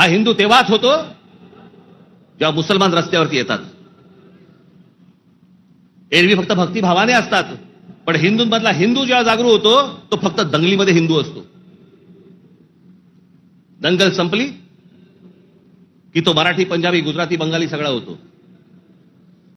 हा हिंदू तेव्हाच होतो जेव्हा मुसलमान रस्त्यावरती येतात. एरवी फक्त भक्तिभावाने असतात पण हिंदूंमधला हिंदू जेव्हा जागरूक होतो तो फक्त दंगलीमध्ये हिंदू असतो. दंगल संपली की तो मराठी पंजाबी गुजराती बंगाली सगळा होतो.